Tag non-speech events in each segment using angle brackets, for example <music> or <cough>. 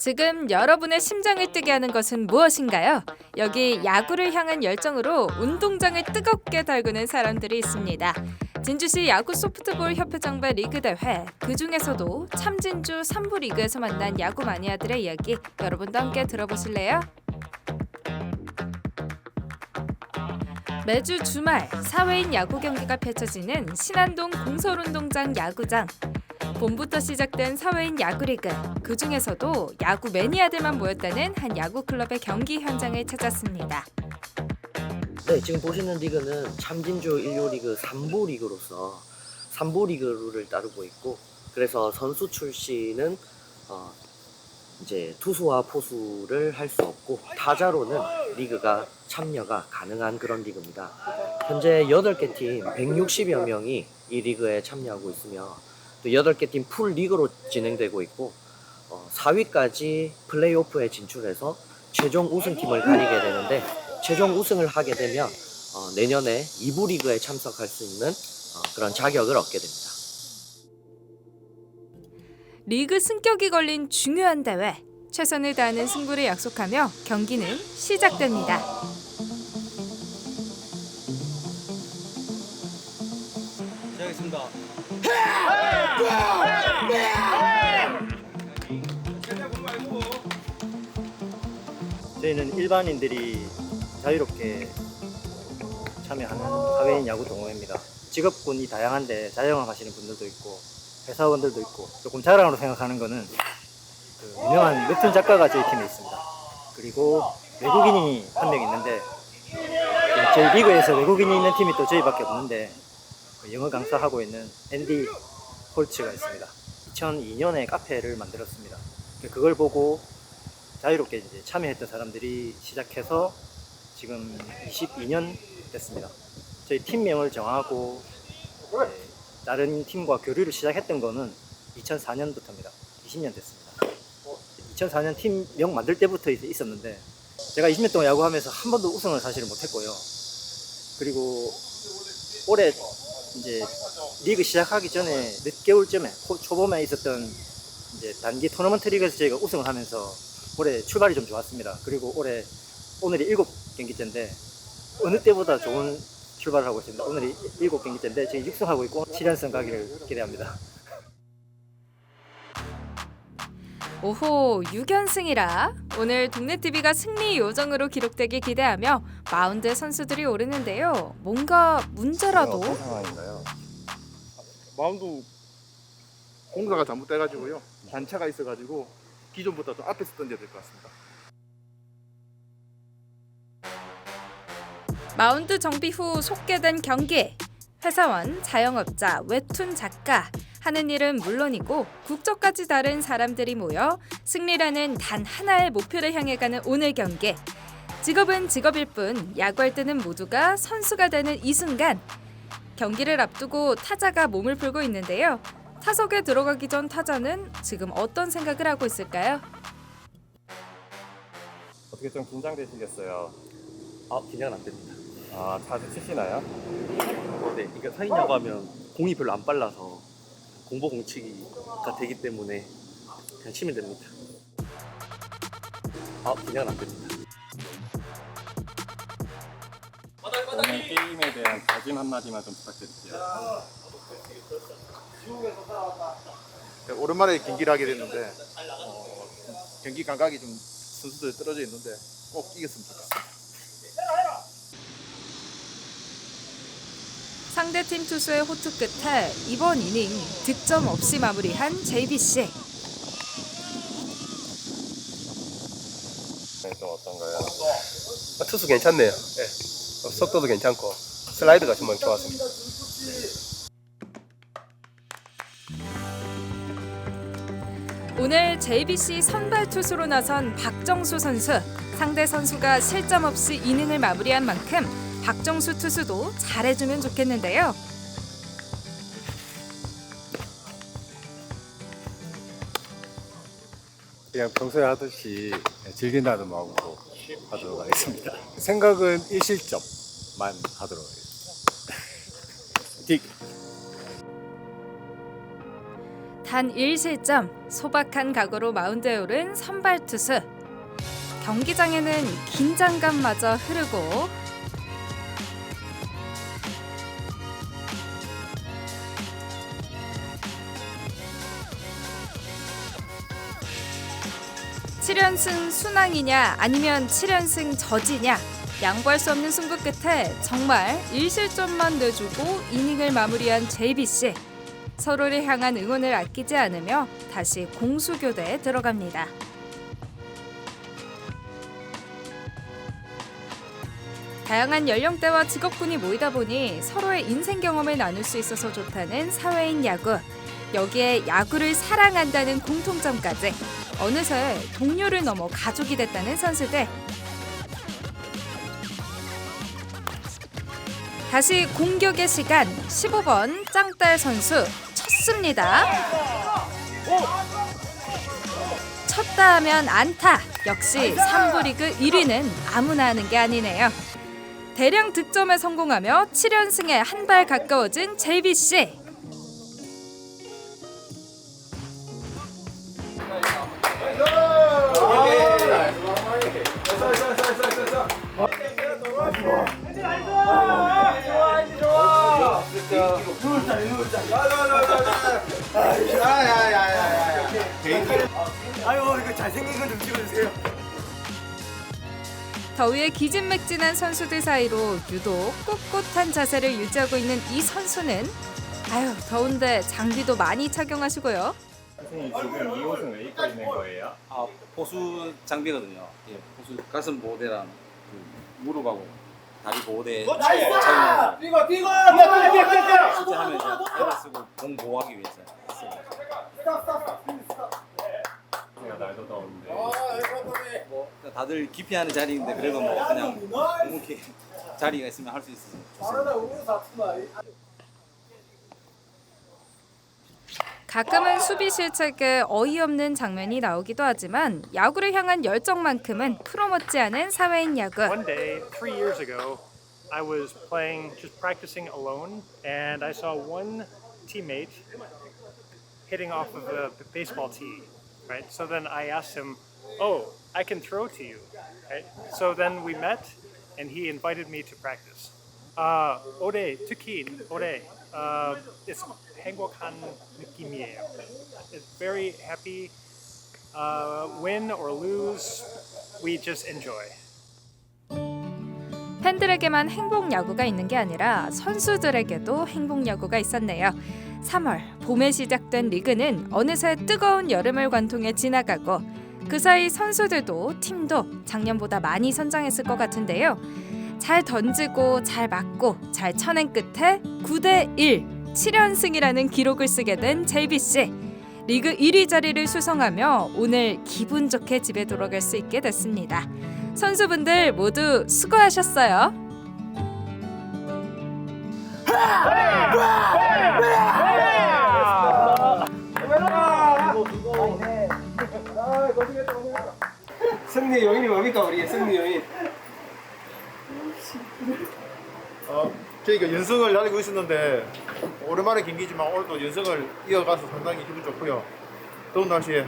지금 여러분의 심장을 뛰게 하는 것은 무엇인가요? 여기 야구를 향한 열정으로 운동장을 뜨겁게 달구는 사람들이 있습니다. 진주시 야구 소프트볼 협회장배 리그 대회 그 중에서도 참진주 3부 리그에서 만난 야구 마니아들의 이야기 여러분도 함께 들어보실래요? 매주 주말 사회인 야구 경기가 펼쳐지는 신안동 공설운동장 야구장. 봄부터 시작된 사회인 야구리그 그 중에서도 야구 매니아들만 모였다는 한 야구 클럽의 경기 현장을 찾았습니다. 네, 지금 보시는 리그는 참진주 1호 리그 3부 리그로서 3부 리그 룰을 따르고 있고 그래서 선수 출신은 어, 이제 투수와 포수를 할 수 없고 타자로는 리그가 참여가 가능한 그런 리그입니다. 현재 8개 팀 160여 명이 이 리그에 참여하고 있으며 또 8개 팀 풀 리그로 진행되고 있고 어, 4위까지 플레이오프에 진출해서 최종 우승팀을 가리게 되는데 최종 우승을 하게 되면 어, 내년에 2부 리그에 참석할 수 있는 어, 그런 자격을 얻게 됩니다. 리그 승격이 걸린 중요한 대회. 최선을 다하는 승부를 약속하며 경기는 시작됩니다. 저희는 일반인들이 자유롭게 참여하는 사회인 야구 동호회입니다. 직업군이 다양한데 자영업 하시는 분들도 있고 회사원들도 있고 조금 자랑으로 생각하는 거는 그 유명한 웹툰 작가가 저희 팀에 있습니다. 그리고 외국인이 한 명 있는데 그 저희 리그에서 외국인이 있는 팀이 또 저희밖에 없는데 그 영어 강사하고 있는 앤디 홀츠가 있습니다. 2002년에 카페를 만들었습니다. 그걸 보고 자유롭게 이제 참여했던 사람들이 시작해서 지금 22년 됐습니다. 저희 팀명을 정하고 네, 다른 팀과 교류를 시작했던 거는 2004년부터입니다. 20년 됐습니다. 2004년 팀명 만들 때부터 있- 있었는데 제가 20년 동안 야구하면서 한 번도 우승을 사실은 못했고요. 그리고 올해 이제 리그 시작하기 전에 몇 개월쯤에 초- 초봄에 있었던 이제 단기 토너먼트 리그에서 저희가 우승을 하면서 올해 출발이 좀 좋았습니다. 그리고 올해 오늘이 일곱 경기째인데 어느 때보다 좋은 출발을 하고 있습니다. 오늘이 일곱 경기째인데 지금 6승하고 있고 7연승 가기를 기대합니다. 오호 6연승이라 오늘 동네 TV가 승리 요정으로 기록되길 기대하며 마운드 선수들이 오르는데요. 뭔가 문제라도 어떤 상황인가요? 마운드 공사가 잘못돼가지고요 단차가 있어가지고 기존보다 좀 앞에서 던져야 될 것 같습니다. 마운드 정비 후 속개된 경기. 회사원, 자영업자, 웹툰 작가 하는 일은 물론이고 국적까지 다른 사람들이 모여 승리라는 단 하나의 목표를 향해 가는 오늘 경기. 직업은 직업일 뿐 야구할 때는 모두가 선수가 되는 이 순간 경기를 앞두고 타자가 몸을 풀고 있는데요. 타석에 들어가기 전 타자는 지금 어떤 생각을 하고 있을까요? 어떻게 좀 긴장되시겠어요? 아, 긴장은 안 됩니다. 아, 자주 치시나요? 어, 네, 이게 사인야구 하면 공이 별로 안 빨라서 공보 공치기가 되기 때문에 그냥 치면 됩니다. 아, 긴장은 안 됩니다. 오늘 게임에 대한 다짐 한마디만 좀 부탁드릴게요. 네, 오랜만에 경기를 하게 됐는데 어, 경기 감각이 좀 선수들 떨어져 있는데 꼭 이겼으면 좋겠습니다. 상대 팀 투수의 호투 끝에 이번 이닝 득점 없이 마무리한 JBC. 네, 좀 어떤가요? 아, 투수 괜찮네요. 예. 어, 속도도 괜찮고 슬라이드가 정말 좋았습니다. 오늘 JBC 선발 투수로 나선 박정수 선수. 상대 선수가 실점 없이 이닝을 마무리한 만큼 박정수 투수도 잘해주면 좋겠는데요. 그냥 평소에 하듯이 즐긴다는 마음으로 하도록 하겠습니다. 생각은 1실점만 하도록 하겠습니다. <laughs> 단 1실점, 소박한 각오로 마운드에 오른 선발 투수. 경기장에는 긴장감마저 흐르고 칠연승 순항이냐 아니면 칠연승 저지냐 양보할 수 없는 승부 끝에 정말 1실점만 내주고 이닝을 마무리한 JBC 서로를 향한 응원을 아끼지 않으며 다시 공수교대에 들어갑니다. 다양한 연령대와 직업군이 모이다 보니 서로의 인생 경험을 나눌 수 있어서 좋다는 사회인 야구. 여기에 야구를 사랑한다는 공통점까지 어느새 동료를 넘어 가족이 됐다는 선수들. 다시 공격의 시간 15번 짱딸 선수 쳤습니다. 쳤다 하면 안타. 역시 3부 리그 1위는 아무나 하는 게 아니네요. 대량 득점에 성공하며 7연승에 한 발 가까워진 JBC. 아 유 이거 잘생긴 건 좀 찍어주세요. 더위에 기진맥진한 선수들 사이로 유독 꿋꿋한 자세를 유지하고 있는 이 선수는 아유 더운데 장비도 많이 착용하시고요. 선생님 지금 이 옷은 왜 입고 있는 거예요? 아 보수 장비거든요. 예, 보수 가슴 보호대랑 그 무릎하고 다리 보호대 착용하고 뛰고 뛰고 뛰고 실제 하면 이제 발을 쓰고 공 보호하기 위해서 씁니다. 제가 날도 더운데. 뭐 다들 기피하는 자리인데 그래도 뭐 그냥 묵묵히 자리가 있으면 할 수 있으면 좋습니다. 가끔은 수비 실책에 어이없는 장면이 나오기도 하지만 야구를 향한 열정만큼은 프로 못지않은 사회인 야구. One day, three years ago, I was playing, just practicing alone, and I saw one teammate hitting off of a baseball tee, right? So then I asked him, Oh, I can throw to you, right? So then we met, and he invited me to practice. Uh, 올해 특히 올해 uh, it's 행복한 느낌이에요. It's very happy. Uh, win or lose, we just enjoy. 팬들에게만 행복 야구가 있는 게 아니라 선수들에게도 행복 야구가 있었네요. 3월 봄에 시작된 리그는 어느새 뜨거운 여름을 관통해 지나가고 그 사이 선수들도 팀도 작년보다 많이 선장했을 것 같은데요. 잘 던지고 잘 맞고 잘 쳐낸 끝에 9대 1 7연승이라는 기록을 쓰게 된 JBC. 리그 1위 자리를 수성하며 오늘 기분 좋게 집에 돌아갈 수 있게 됐습니다. 선수분들 모두 수고하셨어요. 승리 요인이 뭡니까 우리 승리 요인? 어, 저희가 연승을 날리고 있었는데 오랜만에 경기지만 오늘도 연승을 이어가서 상당히 기분 좋고요. 더운 날씨에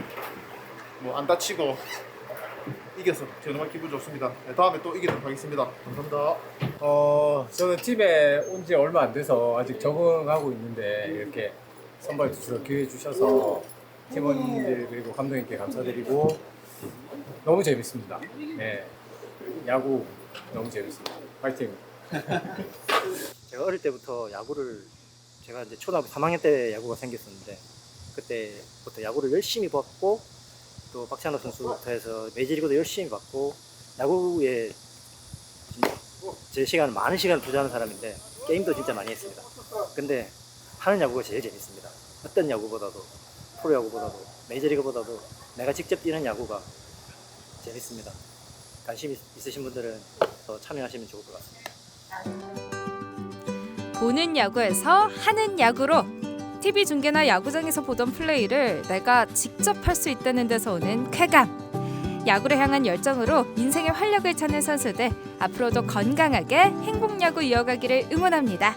뭐 안 다치고 이겨서 정말 기분 좋습니다. 네, 다음에 또 이기도록 하겠습니다. 감사합니다. 어, 저는 팀에 온 지 얼마 안 돼서 아직 적응하고 있는데 이렇게 선발 투수로 기회 주셔서 팀원들 그리고 감독님께 감사드리고 너무 재밌습니다. 네, 야구 너무 재밌습니다. 파이팅! <laughs> 제가 어릴 때부터 야구를 제가 이제 초등학교 3학년 때 야구가 생겼었는데 그때부터 야구를 열심히 봤고 또 박찬호 선수부터 해서 메이저리그도 열심히 봤고 야구에 제 시간 많은 시간을 투자하는 사람인데 게임도 진짜 많이 했습니다. 근데 하는 야구가 제일 재밌습니다. 어떤 야구보다도 프로야구보다도 메이저리그보다도 내가 직접 뛰는 야구가 재밌습니다. 관심 있- 있으신 분들은 더 참여하시면 좋을 것 같습니다. 보는 야구에서 하는 야구로 TV 중계나 야구장에서 보던 플레이를 내가 직접 할 수 있다는 데서 오는 쾌감. 야구를 향한 열정으로 인생의 활력을 찾는 선수들 앞으로도 건강하게 행복 야구 이어가기를 응원합니다.